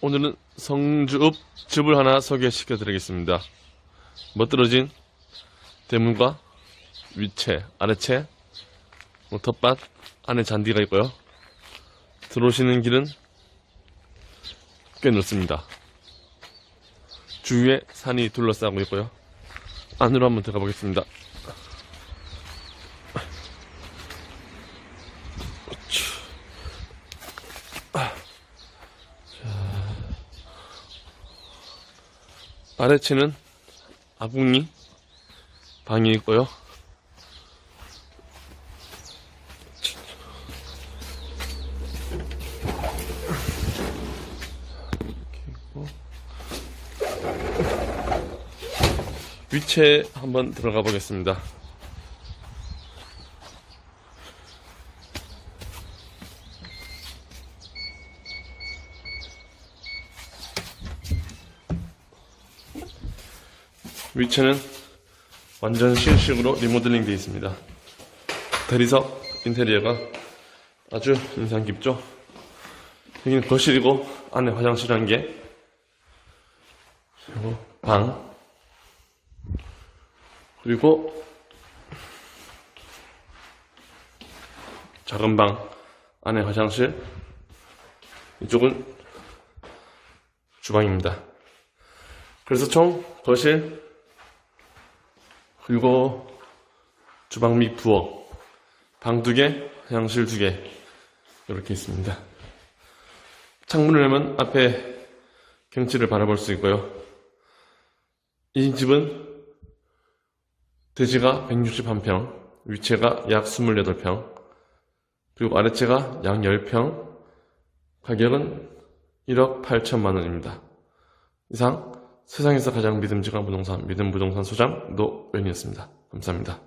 오늘은 성주읍 집을 하나 소개시켜 드리겠습니다. 멋들어진 대문과 위채, 아래채, 뭐 텃밭, 안에 잔디가 있고요. 들어오시는 길은 꽤 넓습니다. 주위에 산이 둘러싸고 있고요. 안으로 한번 들어가 보겠습니다. 아래층은 아궁이 방이 있고요. 위치에 한번 들어가 보겠습니다. 위치는 완전 신식으로 리모델링 되어 있습니다. 대리석 인테리어가 아주 인상 깊죠? 여기는 거실이고 안에 화장실 한 개, 그리고 방, 그리고 작은 방 안에 화장실, 이쪽은 주방입니다. 그래서 총 거실, 그리고 주방 및 부엌 방 두 개, 화장실 두 개 이렇게 있습니다. 창문을 열면 앞에 경치를 바라볼 수 있고요. 이 집은 대지가 161평, 위치가 약 28평, 그리고 아래채가 약 10평, 가격은 1억 8천만 원입니다. 이상 세상에서 가장 믿음직한 부동산 믿음 부동산 소장 노웬이었습니다. 감사합니다.